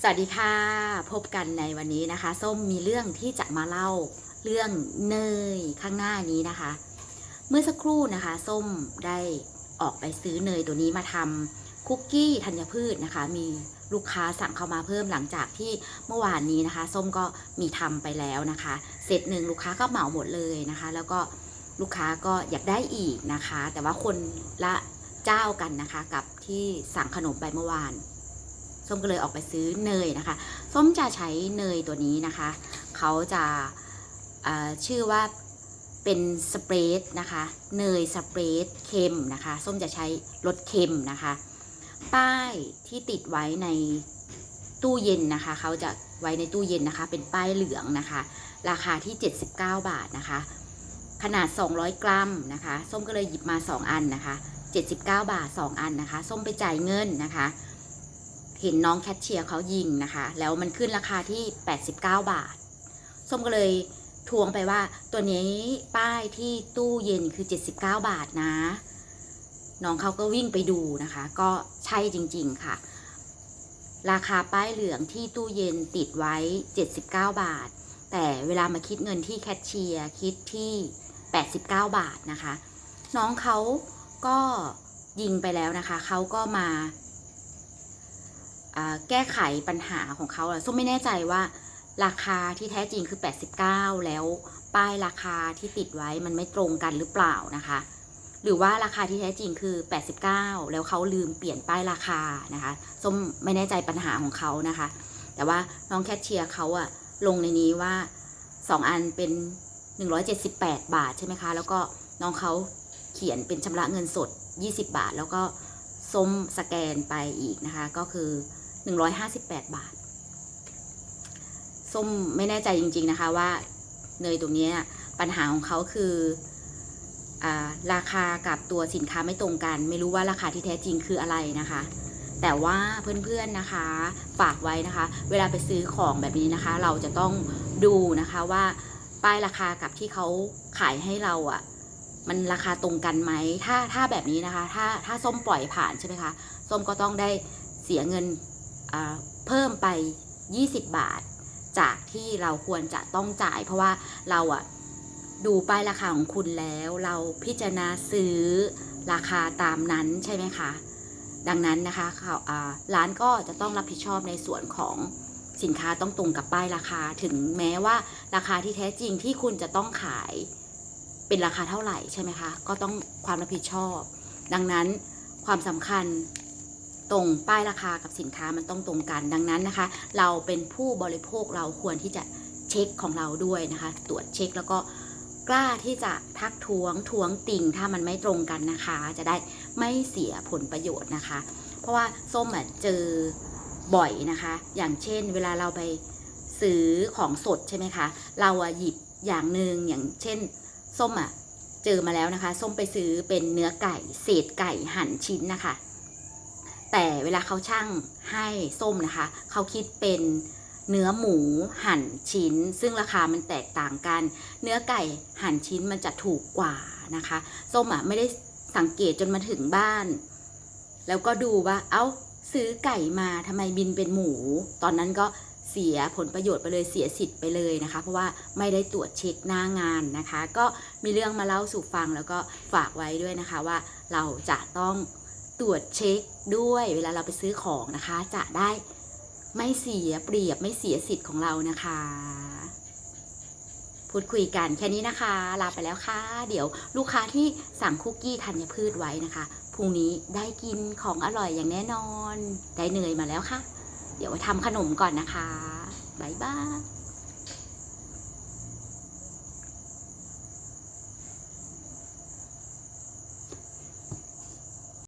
สวัสดีค่ะ พบกันในวันนี้นะคะ ส้มมีเรื่องที่จะมาเล่าเรื่องเนยข้างหน้านี้นะคะ เมื่อสักครู่นะคะ ส้มได้ออกไปซื้อเนยตัวนี้มาทำคุกกี้ธัญพืชนะคะ มีลูกค้าสั่งเข้ามาเพิ่มหลังจากที่เมื่อวานนี้นะคะ ส้มก็มีทำไปแล้วนะคะเซตหนึ่งลูกค้าก็เหมาหมดเลยนะคะ แล้วก็ลูกค้าก็อยากได้อีกนะคะ แต่ว่าคนละเจ้ากันนะคะ กับที่สั่งขนมไปเมื่อวาน ส้มก็เลยออกไปซื้อเนยนะคะ ส้มจะใช้เนยตัวนี้นะคะ เขาจะาชื่อว่าเป็นสเปรดนะคะ เนยสเปรดเค็มนะคะ ส้มจะใช้รสเค็มนะคะ ป้ายที่ติดไว้ในตู้เย็นนะคะ เขาจะไว้ในตู้เย็นนะคะ เป็นป้ายเหลืองนะคะ ราคาที่ 79 บาทนะคะ ขนาด 200 กรัมนะคะ ส้มก็เลยหยิบมา 2 อันนะคะ 79 บาท 2 อันนะคะ ส้มไปจ่ายเงินนะคะ เห็นน้องแคชเชียร์เขายิงนะคะ แล้วมันขึ้นราคาที่ 89 บาท ส้มก็เลยทวงไปว่าตัวนี้ป้ายที่ตู้เย็นคือ 79 บาทนะ น้องเขาก็วิ่งไปดูนะคะ ก็ใช่จริง ๆ ค่ะ ราคาป้ายเหลืองที่ตู้เย็นติดไว้ 79 บาท แต่เวลามาคิดเงินที่แคชเชียร์คิดที่ 89 บาทนะคะ น้องเขาก็ยิงไปแล้วนะคะ เขาก็มาอ่า แก้ไขปัญหาของเขาอะส้มไม่แน่ใจว่าราคาที่แท้จริงคือ 89 แล้วป้ายราคาที่ติดไว้มันไม่ตรงกันหรือเปล่านะคะ หรือว่าราคาที่แท้จริงคือ 89 แล้วเขาลืมเปลี่ยนป้ายราคานะคะส้มไม่แน่ใจปัญหาของเขานะคะ แต่ว่าน้องแคชเชียร์เขาอะลงในนี้ว่า 2 อันเป็น 178 บาทใช่ไหมคะ แล้วก็น้องเขาเขียนเป็นชำระเงินสด 20 บาท แล้วก็ส้มสแกนไปอีกนะคะ ก็คือ 158 บาท ส้มไม่แน่ใจจริง ๆ นะคะว่าเนยตรงนี้ปัญหาของเขาคืออราคากับตัวสินค้าไม่ตรงกัน ไม่รู้ว่าราคาที่แท้จริงคืออะไรนะคะ แต่ว่าเพื่อนๆนะคะฝากไว้นะคะ เวลาไปซื้อของแบบนี้นะคะ เราจะต้องดูนะคะว่าป้ายราคากับที่เขาขายให้เราอะ่ะมันราคาตรงกันไหม ถ้าถ้าแบบนี้นะคะ ถ้าถ้าส้มปล่อยผ่านใช่ไหมคะ ส้มก็ต้องได้เสียเงิน เพิ่มไป 20 บาท จากที่เราควรจะต้องจ่าย เพราะว่าเราอะดูป้ายราคาของคุณแล้ว เราพิจารณาซื้อราคาตามนั้นใช่ไหมคะ ดังนั้นนะคะเขาร้านก็จะต้องรับผิดชอบในส่วนของสินค้าต้องตรงกับป้ายราคาถึงแม้ว่าราคาที่แท้จริงที่คุณจะต้องขายเป็นราคาเท่าไหร่ใช่ไหมคะ ก็ต้องความรับผิดชอบ ดังนั้นความสำคัญ ตรงป้ายราคากับสินค้ามันต้องตรงกันดังนั้นนะคะ เราเป็นผู้บริโภคเราควรที่จะเช็คของเราด้วยนะคะ ตรวจเช็คแล้วก็กล้าที่จะทักท้วงท้วงติ่งถ้ามันไม่ตรงกันนะคะ จะได้ไม่เสียผลประโยชน์นะคะ เพราะว่าส้มเจอบ่อยนะคะ อย่างเช่น เวลาเราไปซื้อของสดใช่ไหมคะ เราอะหยิบอย่างหนึ่งอย่างเช่น ส้มอะเจอมาแล้วนะคะ ส้มไปซื้อเป็นเนื้อไก่ เศษไก่หั่นชิ้นนะคะ แต่เวลาเขาช่างให้ส้มนะคะ เขาคิดเป็นเนื้อหมูหั่นชิ้น ซึ่งราคามันแตกต่างกัน เนื้อไก่หั่นชิ้นมันจะถูกกว่านะคะ ส้มอะไม่ได้สังเกตจนมาถึงบ้าน แล้วก็ดูว่า เอ้าซื้อไก่มาทำไมบินเป็นหมู ตอนนั้นก็เสียผลประโยชน์ไปเลยเสียสิทธิ์ไปเลยนะคะ เพราะว่าไม่ได้ตรวจเช็คหน้างานนะคะ ก็มีเรื่องมาเล่าสู่ฟังแล้วก็ฝากไว้ด้วยนะคะว่าเราจะต้อง ตรวจเช็คด้วยเวลาเราไปซื้อของนะคะ จะได้ไม่เสียเปรียบไม่เสียสิทธิ์ของเรานะคะ พูดคุยกันแค่นี้นะคะ ลาไปแล้วค่ะ เดี๋ยวลูกค้าที่สั่งคุกกี้ธัญพืชไว้นะคะพรุ่งนี้ได้กินของอร่อยอย่างแน่นอน ได้เนยมาแล้วค่ะ เดี๋ยวไปทำขนมก่อนนะคะ บ๊ายบาย